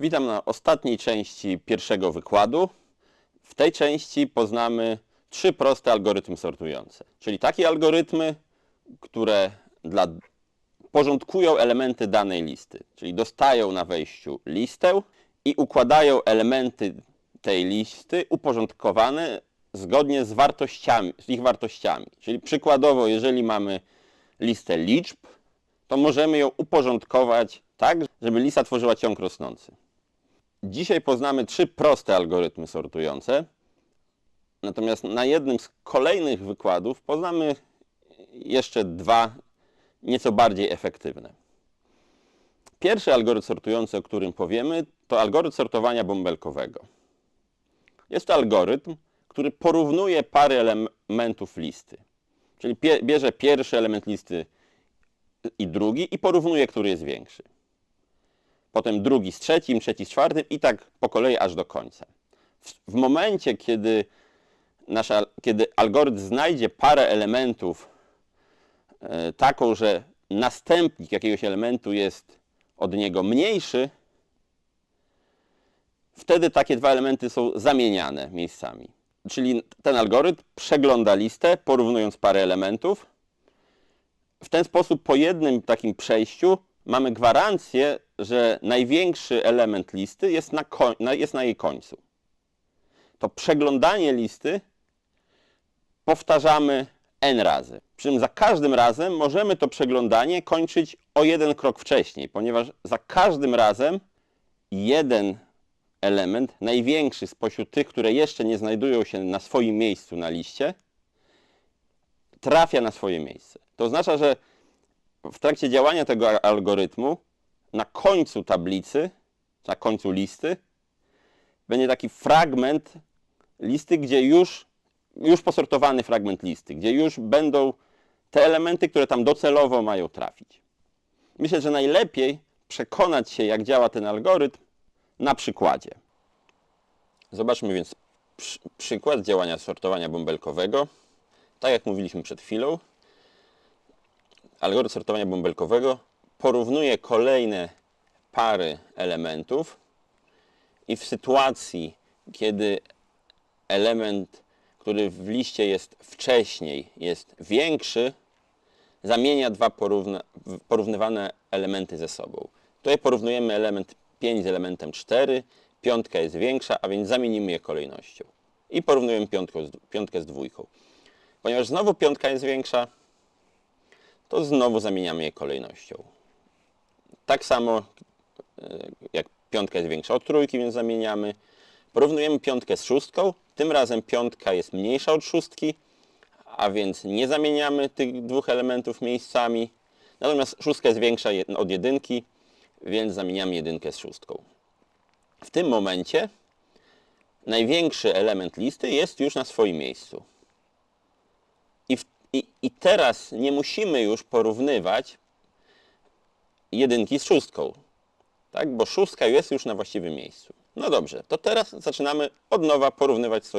Witam na ostatniej części pierwszego wykładu. W tej części poznamy trzy proste algorytmy sortujące, czyli takie algorytmy, które dla, porządkują elementy danej listy, czyli dostają na wejściu listę i układają elementy tej listy uporządkowane zgodnie z wartościami, z ich wartościami. Czyli przykładowo, jeżeli mamy listę liczb, to możemy ją uporządkować tak, żeby lista tworzyła ciąg rosnący. Dzisiaj poznamy trzy proste algorytmy sortujące. Natomiast na jednym z kolejnych wykładów poznamy jeszcze dwa nieco bardziej efektywne. Pierwszy algorytm sortujący, o którym powiemy, to algorytm sortowania bąbelkowego. Jest to algorytm, który porównuje pary elementów listy. Czyli bierze pierwszy element listy i drugi i porównuje, który jest większy. Potem drugi z trzecim, trzeci z czwartym i tak po kolei aż do końca. W, w momencie, kiedy, nasza, kiedy algorytm znajdzie parę elementów e, taką, że następnik jakiegoś elementu jest od niego mniejszy, wtedy takie dwa elementy są zamieniane miejscami. Czyli ten algorytm przegląda listę, porównując parę elementów. W ten sposób po jednym takim przejściu mamy gwarancję, że największy element listy jest na, na, jest na jej końcu. To przeglądanie listy powtarzamy n razy. Przy czym za każdym razem możemy to przeglądanie kończyć o jeden krok wcześniej, ponieważ za każdym razem jeden element, największy spośród tych, które jeszcze nie znajdują się na swoim miejscu na liście, trafia na swoje miejsce. To oznacza, że w trakcie działania tego algorytmu na końcu tablicy, na końcu listy, będzie taki fragment listy, gdzie już, już posortowany fragment listy, gdzie już będą te elementy, które tam docelowo mają trafić. Myślę, że najlepiej przekonać się, jak działa ten algorytm na przykładzie. Zobaczmy więc przy, przykład działania sortowania bąbelkowego. Tak jak mówiliśmy przed chwilą, algorytm sortowania bąbelkowego porównuje kolejne pary elementów i w sytuacji, kiedy element, który w liście jest wcześniej, jest większy, zamienia dwa porówna, porównywane elementy ze sobą. Tutaj porównujemy element 5 z elementem 4, piątka jest większa, a więc zamienimy je kolejnością. I porównujemy piątkę z, piątkę z dwójką. Ponieważ znowu piątka jest większa, to znowu zamieniamy je kolejnością. Tak samo e, jak piątka jest większa od trójki, więc zamieniamy. Porównujemy piątkę z szóstką. Tym razem piątka jest mniejsza od szóstki, a więc nie zamieniamy tych dwóch elementów miejscami. Natomiast szóstka jest większa od jedynki, więc zamieniamy jedynkę z szóstką. W tym momencie największy element listy jest już na swoim miejscu. I, I teraz nie musimy już porównywać jedynki z szóstką, tak? bo szóstka jest już na właściwym miejscu. No dobrze, to teraz zaczynamy od nowa porównywać so,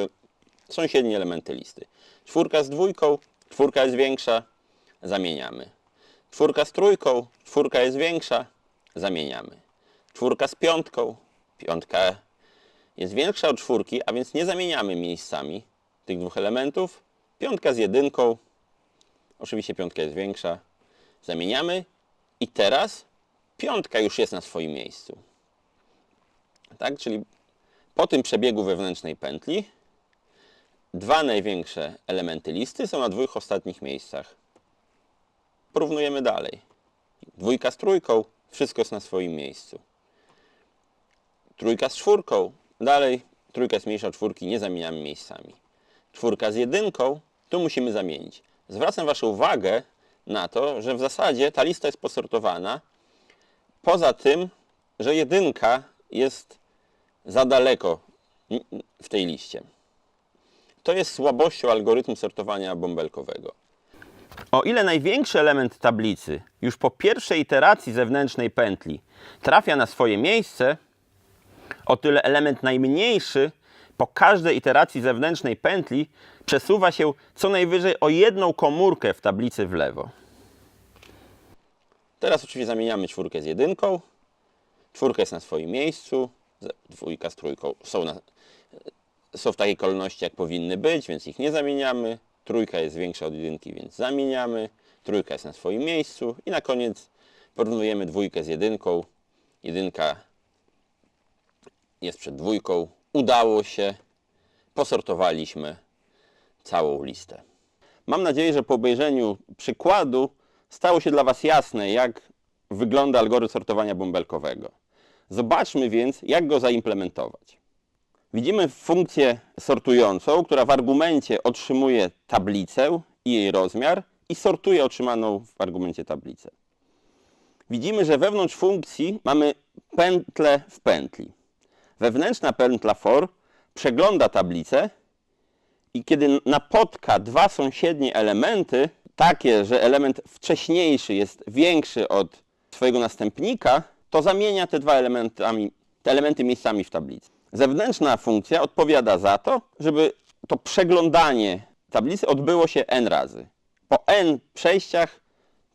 sąsiednie elementy listy. Czwórka z dwójką, czwórka jest większa, zamieniamy. Czwórka z trójką, czwórka jest większa, zamieniamy. Czwórka z piątką, piątka jest większa od czwórki, a więc nie zamieniamy miejscami tych dwóch elementów. Piątka z jedynką, oczywiście piątka jest większa, zamieniamy i teraz piątka już jest na swoim miejscu. Tak, czyli po tym przebiegu wewnętrznej pętli dwa największe elementy listy są na dwóch ostatnich miejscach. Porównujemy dalej. Dwójka z trójką, wszystko jest na swoim miejscu. Trójka z czwórką, dalej trójka jest mniejsza od czwórki, nie zamieniamy miejscami. Czwórka z jedynką, tu musimy zamienić. Zwracam Waszą uwagę na to, że w zasadzie ta lista jest posortowana poza tym, że jedynka jest za daleko w tej liście. To jest słabością algorytmu sortowania bąbelkowego. O ile największy element tablicy już po pierwszej iteracji zewnętrznej pętli trafia na swoje miejsce, o tyle element najmniejszy po każdej iteracji zewnętrznej pętli przesuwa się co najwyżej o jedną komórkę w tablicy w lewo. Teraz oczywiście zamieniamy czwórkę z jedynką. Czwórka jest na swoim miejscu, dwójka z trójką są, na, są w takiej kolejności, jak powinny być, więc ich nie zamieniamy. Trójka jest większa od jedynki, więc zamieniamy. Trójka jest na swoim miejscu i na koniec porównujemy dwójkę z jedynką. Jedynka jest przed dwójką. Udało się. Posortowaliśmy całą listę. Mam nadzieję, że po obejrzeniu przykładu stało się dla Was jasne, jak wygląda algorytm sortowania bąbelkowego. Zobaczmy więc, jak go zaimplementować. Widzimy funkcję sortującą, która w argumencie otrzymuje tablicę i jej rozmiar i sortuje otrzymaną w argumencie tablicę. Widzimy, że wewnątrz funkcji mamy pętlę w pętli. Wewnętrzna pętla for przegląda tablicę i kiedy napotka dwa sąsiednie elementy, takie, że element wcześniejszy jest większy od swojego następnika, to zamienia te dwa elementami, te elementy miejscami w tablicy. Zewnętrzna funkcja odpowiada za to, żeby to przeglądanie tablicy odbyło się n razy. Po n przejściach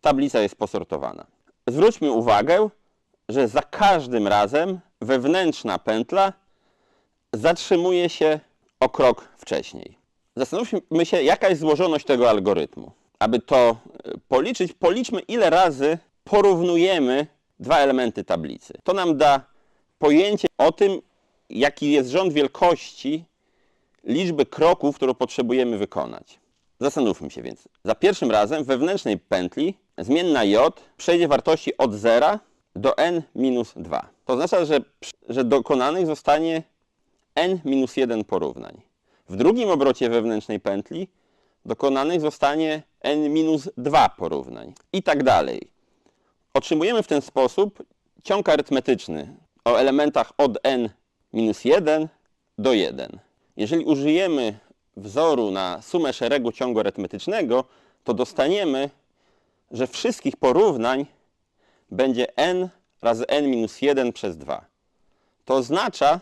tablica jest posortowana. Zwróćmy uwagę, że za każdym razem wewnętrzna pętla zatrzymuje się o krok wcześniej. Zastanówmy się, jaka jest złożoność tego algorytmu. Aby to e, policzyć, policzmy ile razy porównujemy dwa elementy tablicy. To nam da pojęcie o tym, jaki jest rząd wielkości liczby kroków, którą potrzebujemy wykonać. Zastanówmy się więc. Za pierwszym razem w wewnętrznej pętli zmienna j przejdzie wartości od 0 do n minus 2. To oznacza, że, że dokonanych zostanie n minus 1 porównań. W drugim obrocie wewnętrznej pętli dokonanych zostanie n minus 2 porównań i tak dalej. Otrzymujemy w ten sposób ciąg arytmetyczny o elementach od n minus 1 do 1. Jeżeli użyjemy wzoru na sumę szeregu ciągu arytmetycznego, to dostaniemy, że wszystkich porównań będzie n razy n minus 1 przez 2. To oznacza,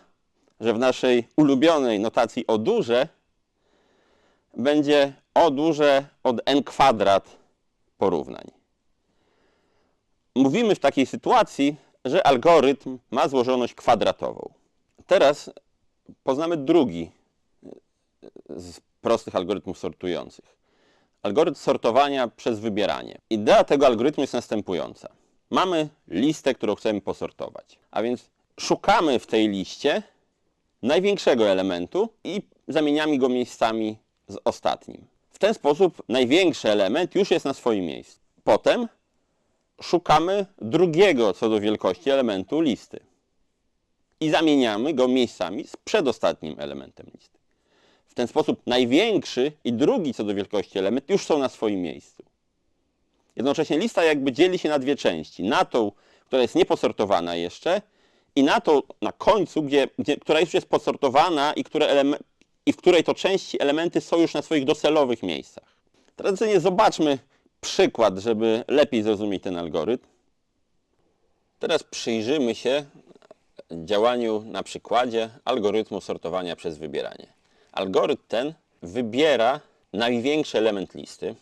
że w naszej ulubionej notacji o duże będzie o duże od n kwadrat porównań. Mówimy w takiej sytuacji, że algorytm ma złożoność kwadratową. Teraz poznamy drugi z prostych algorytmów sortujących. Algorytm sortowania przez wybieranie. Idea tego algorytmu jest następująca. Mamy listę, którą chcemy posortować. A więc szukamy w tej liście największego elementu i zamieniamy go miejscami z ostatnim. W ten sposób największy element już jest na swoim miejscu. Potem szukamy drugiego co do wielkości elementu listy i zamieniamy go miejscami z przedostatnim elementem listy. W ten sposób największy i drugi co do wielkości element już są na swoim miejscu. Jednocześnie lista jakby dzieli się na dwie części. Na tą, która jest nieposortowana jeszcze i na tą na końcu, gdzie, gdzie, która już jest posortowana i, i w której to części elementy są już na swoich docelowych miejscach. Tradycyjnie zobaczmy przykład, żeby lepiej zrozumieć ten algorytm. Teraz przyjrzymy się działaniu na przykładzie algorytmu sortowania przez wybieranie. Algorytm ten wybiera największy element listy,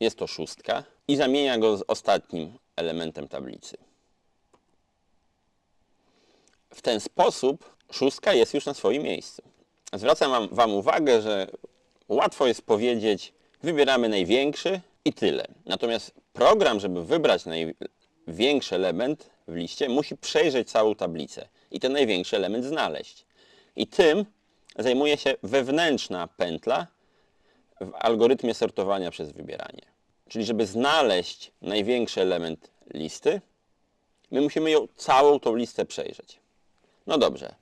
jest to szóstka, i zamienia go z ostatnim elementem tablicy. W ten sposób szóstka jest już na swoim miejscu. Zwracam wam, wam uwagę, że łatwo jest powiedzieć, wybieramy największy i tyle. Natomiast program, żeby wybrać największy element w liście, musi przejrzeć całą tablicę i ten największy element znaleźć. I tym zajmuje się wewnętrzna pętla w algorytmie sortowania przez wybieranie. Czyli żeby znaleźć największy element listy, my musimy ją całą tą listę przejrzeć. No dobrze.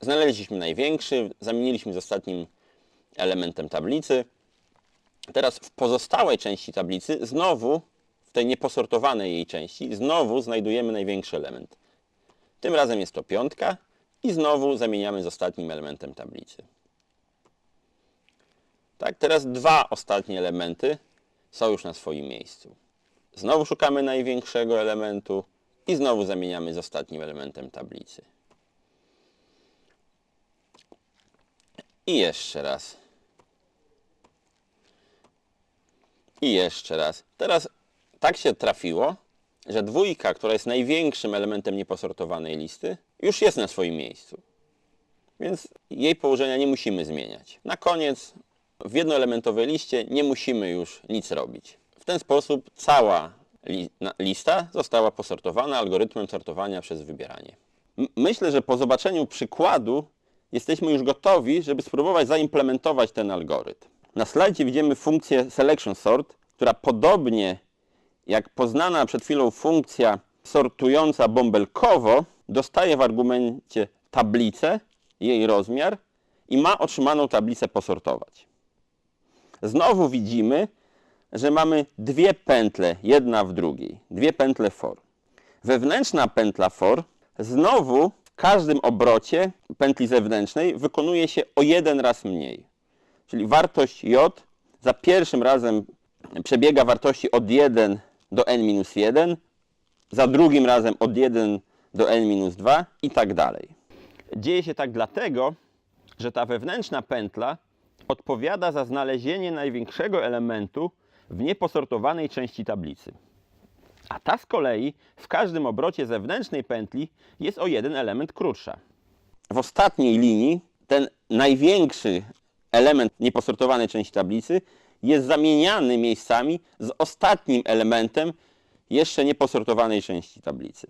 Znaleźliśmy największy, zamieniliśmy z ostatnim elementem tablicy. Teraz w pozostałej części tablicy, znowu w tej nieposortowanej jej części, znowu znajdujemy największy element. Tym razem jest to piątka i znowu zamieniamy z ostatnim elementem tablicy. Tak, teraz dwa ostatnie elementy są już na swoim miejscu. Znowu szukamy największego elementu i znowu zamieniamy z ostatnim elementem tablicy. I jeszcze raz. I jeszcze raz. Teraz tak się trafiło, że dwójka, która jest największym elementem nieposortowanej listy, już jest na swoim miejscu. Więc jej położenia nie musimy zmieniać. Na koniec w jednoelementowej liście nie musimy już nic robić. W ten sposób cała li lista została posortowana algorytmem sortowania przez wybieranie. M myślę, że po zobaczeniu przykładu jesteśmy już gotowi, żeby spróbować zaimplementować ten algorytm. Na slajdzie widzimy funkcję selection sort, która podobnie jak poznana przed chwilą funkcja sortująca bąbelkowo, dostaje w argumencie tablicę, jej rozmiar i ma otrzymaną tablicę posortować. Znowu widzimy, że mamy dwie pętle, jedna w drugiej, dwie pętle for. Wewnętrzna pętla for znowu każdym obrocie pętli zewnętrznej wykonuje się o jeden raz mniej. Czyli wartość j za pierwszym razem przebiega wartości od 1 do n-1, za drugim razem od 1 do n-2 i tak dalej. Dzieje się tak dlatego, że ta wewnętrzna pętla odpowiada za znalezienie największego elementu w nieposortowanej części tablicy. A ta z kolei w każdym obrocie zewnętrznej pętli jest o jeden element krótsza. W ostatniej linii ten największy element nieposortowanej części tablicy jest zamieniany miejscami z ostatnim elementem jeszcze nieposortowanej części tablicy.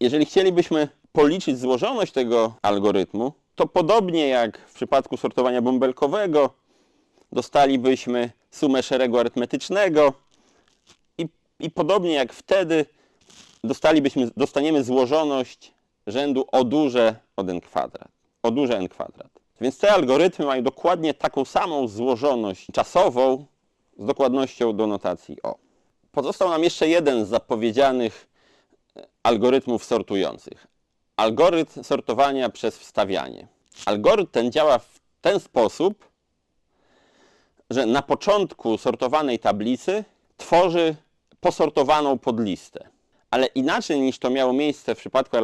Jeżeli chcielibyśmy policzyć złożoność tego algorytmu, to podobnie jak w przypadku sortowania bąbelkowego, dostalibyśmy sumę szeregu arytmetycznego i, podobnie jak wtedy dostalibyśmy, dostaniemy złożoność rzędu o duże od n kwadrat. O duże n kwadrat. Więc te algorytmy mają dokładnie taką samą złożoność czasową z dokładnością do notacji O. Pozostał nam jeszcze jeden z zapowiedzianych algorytmów sortujących. Algorytm sortowania przez wstawianie. Algorytm ten działa w ten sposób, że na początku sortowanej tablicy tworzy posortowaną podlistę. Ale inaczej niż to miało miejsce w przypadku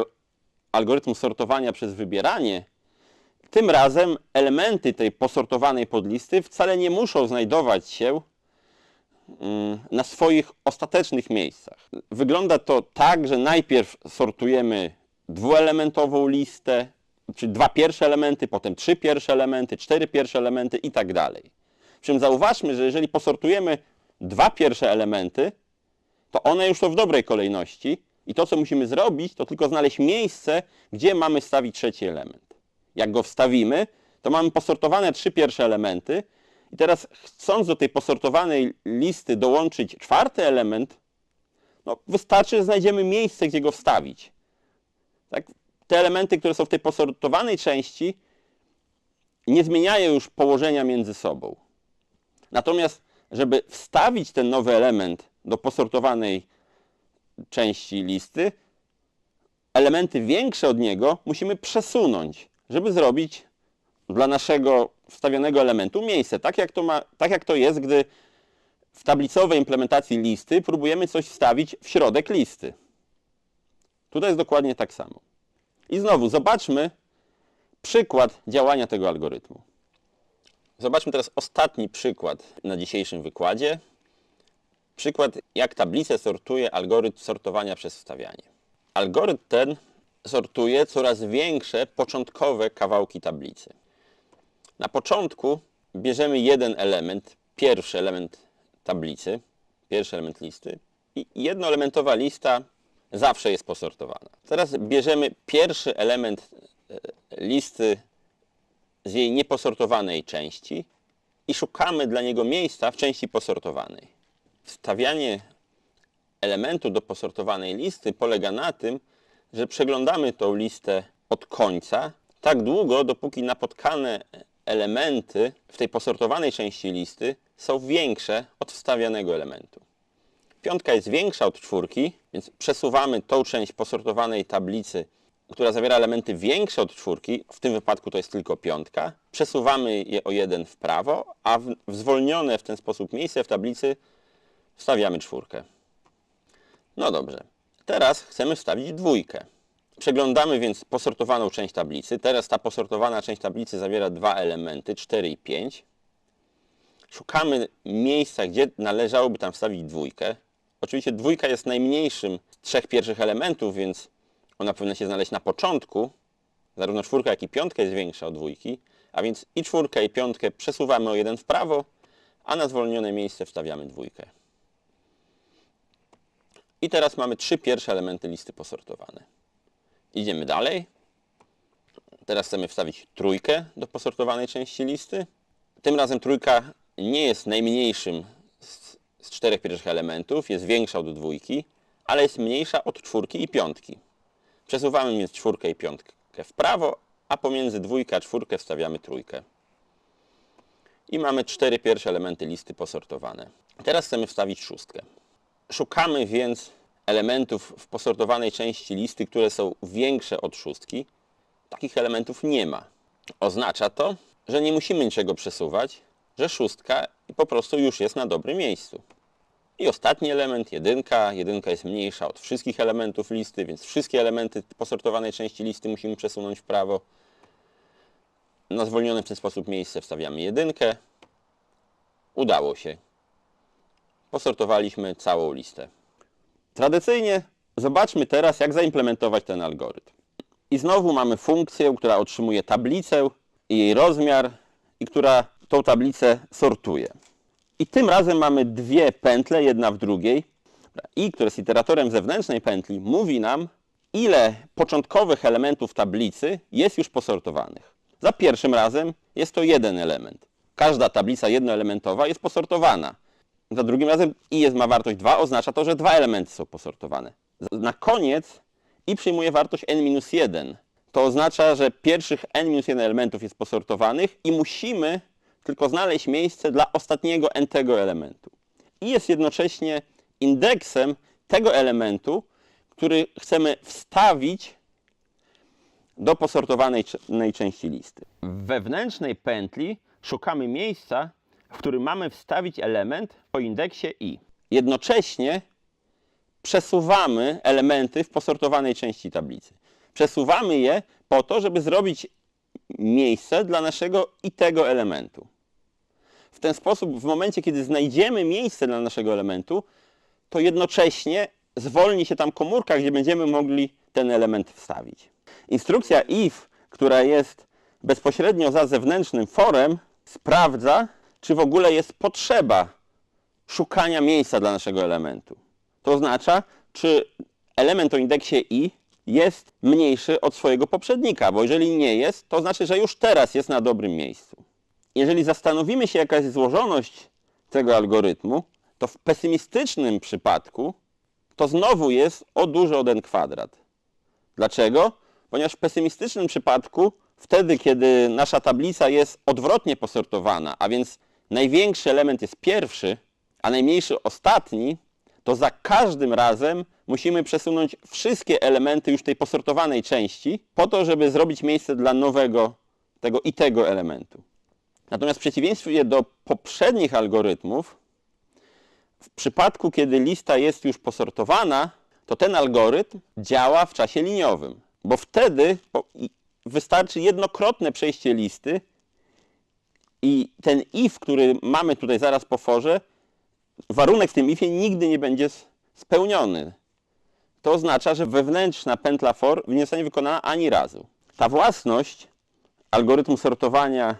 algorytmu sortowania przez wybieranie, tym razem elementy tej posortowanej podlisty wcale nie muszą znajdować się mm, na swoich ostatecznych miejscach. Wygląda to tak, że najpierw sortujemy dwuelementową listę, czyli dwa pierwsze elementy, potem trzy pierwsze elementy, cztery pierwsze elementy i tak dalej. Przy czym zauważmy, że jeżeli posortujemy dwa pierwsze elementy, to one już są w dobrej kolejności i to, co musimy zrobić, to tylko znaleźć miejsce, gdzie mamy stawić trzeci element. Jak go wstawimy, to mamy posortowane trzy pierwsze elementy i teraz chcąc do tej posortowanej listy dołączyć czwarty element, no wystarczy, że znajdziemy miejsce, gdzie go wstawić. Tak? Te elementy, które są w tej posortowanej części, nie zmieniają już położenia między sobą. Natomiast, żeby wstawić ten nowy element do posortowanej części listy, elementy większe od niego musimy przesunąć, żeby zrobić dla naszego wstawionego elementu miejsce. Tak jak to, ma, tak jak to jest, gdy w tablicowej implementacji listy próbujemy coś wstawić w środek listy. Tutaj jest dokładnie tak samo. I znowu zobaczmy przykład działania tego algorytmu. Zobaczmy teraz ostatni przykład na dzisiejszym wykładzie. Przykład, jak tablicę sortuje algorytm sortowania przez wstawianie. Algorytm ten sortuje coraz większe początkowe kawałki tablicy. Na początku bierzemy jeden element, pierwszy element tablicy, pierwszy element listy i jednoelementowa lista zawsze jest posortowana. Teraz bierzemy pierwszy element e, listy z jej nieposortowanej części i szukamy dla niego miejsca w części posortowanej. Wstawianie elementu do posortowanej listy polega na tym, że przeglądamy tą listę od końca tak długo, dopóki napotkane elementy w tej posortowanej części listy są większe od wstawianego elementu. Piątka jest większa od czwórki, więc przesuwamy tą część posortowanej tablicy, która zawiera elementy większe od czwórki, w tym wypadku to jest tylko piątka, przesuwamy je o jeden w prawo, a w, zwolnione w ten sposób miejsce w tablicy wstawiamy czwórkę. No dobrze. Teraz chcemy wstawić dwójkę. Przeglądamy więc posortowaną część tablicy. Teraz ta posortowana część tablicy zawiera dwa elementy, 4 i 5. Szukamy miejsca, gdzie należałoby tam wstawić dwójkę. Oczywiście dwójka jest najmniejszym z trzech pierwszych elementów, więc ona powinna się znaleźć na początku. Zarówno czwórka, jak i piątka jest większa od dwójki, a więc i czwórkę, i piątkę przesuwamy o jeden w prawo, a na zwolnione miejsce wstawiamy dwójkę. I teraz mamy trzy pierwsze elementy listy posortowane. Idziemy dalej. Teraz chcemy wstawić trójkę do posortowanej części listy. Tym razem trójka nie jest najmniejszym z, z czterech pierwszych elementów, jest większa od dwójki, ale jest mniejsza od czwórki i piątki. Przesuwamy więc czwórkę i piątkę w prawo, a pomiędzy dwójkę a czwórkę wstawiamy trójkę. I mamy cztery pierwsze elementy listy posortowane. Teraz chcemy wstawić szóstkę. Szukamy więc elementów w posortowanej części listy, które są większe od szóstki. Takich elementów nie ma. Oznacza to, że nie musimy niczego przesuwać, że szóstka po prostu już jest na dobrym miejscu. I ostatni element, jedynka. Jedynka jest mniejsza od wszystkich elementów listy, więc wszystkie elementy posortowanej części listy musimy przesunąć w prawo. Na zwolnione w ten sposób miejsce wstawiamy jedynkę. Udało się. Posortowaliśmy całą listę. Tradycyjnie zobaczmy teraz, jak zaimplementować ten algorytm. I znowu mamy funkcję, która otrzymuje tablicę i jej rozmiar i która tą tablicę sortuje. I tym razem mamy dwie pętle, jedna w drugiej. I, które jest iteratorem zewnętrznej pętli, mówi nam, ile początkowych elementów tablicy jest już posortowanych. Za pierwszym razem jest to jeden element. Każda tablica jednoelementowa jest posortowana. Za drugim razem i jest ma wartość 2, oznacza to, że dwa elementy są posortowane. Na koniec i przyjmuje wartość n-1. To oznacza, że pierwszych n-1 elementów jest posortowanych i musimy tylko znaleźć miejsce dla ostatniego n tego elementu. I jest jednocześnie indeksem tego elementu, który chcemy wstawić do posortowanej części listy. W wewnętrznej pętli szukamy miejsca, w którym mamy wstawić element o indeksie i. Jednocześnie przesuwamy elementy w posortowanej części tablicy. Przesuwamy je po to, żeby zrobić miejsce dla naszego i tego elementu. W ten sposób, w momencie, kiedy znajdziemy miejsce dla naszego elementu, to jednocześnie zwolni się tam komórka, gdzie będziemy mogli ten element wstawić. Instrukcja if, która jest bezpośrednio za zewnętrznym forem, sprawdza, czy w ogóle jest potrzeba szukania miejsca dla naszego elementu. To oznacza, czy element o indeksie i jest mniejszy od swojego poprzednika, bo jeżeli nie jest, to znaczy, że już teraz jest na dobrym miejscu. Jeżeli zastanowimy się, jaka jest złożoność tego algorytmu, to w pesymistycznym przypadku to znowu jest o dużo od n kwadrat. Dlaczego? Ponieważ w pesymistycznym przypadku, wtedy kiedy nasza tablica jest odwrotnie posortowana, a więc największy element jest pierwszy, a najmniejszy ostatni, to za każdym razem musimy przesunąć wszystkie elementy już tej posortowanej części po to, żeby zrobić miejsce dla nowego tego i tego elementu. Natomiast w przeciwieństwie do poprzednich algorytmów, w przypadku, kiedy lista jest już posortowana, to ten algorytm działa w czasie liniowym, bo wtedy wystarczy jednokrotne przejście listy i ten if, który mamy tutaj zaraz po forze, warunek w tym ifie nigdy nie będzie spełniony. To oznacza, że wewnętrzna pętla for nie zostanie wykonana ani razu. Ta własność algorytmu sortowania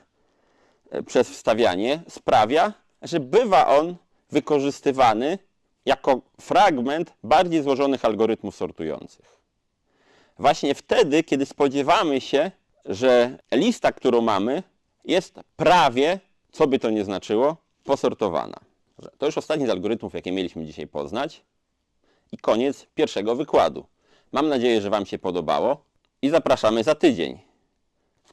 e, przez wstawianie sprawia, że bywa on wykorzystywany jako fragment bardziej złożonych algorytmów sortujących. Właśnie wtedy, kiedy spodziewamy się, że lista, którą mamy, jest prawie, co by to nie znaczyło, posortowana. To już ostatni z algorytmów, jakie mieliśmy dzisiaj poznać. I koniec pierwszego wykładu. Mam nadzieję, że Wam się podobało i zapraszamy za tydzień.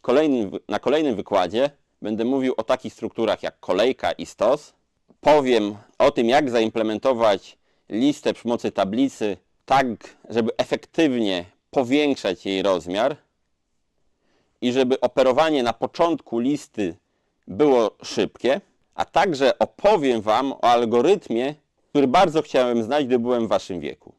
Kolejnym, na kolejnym wykładzie będę mówił o takich strukturach jak kolejka i stos. Powiem o tym, jak zaimplementować listę przy pomocy tablicy tak, żeby efektywnie powiększać jej rozmiar i żeby operowanie na początku listy było szybkie, a także opowiem Wam o algorytmie, który bardzo chciałem znać, gdy byłem w Waszym wieku.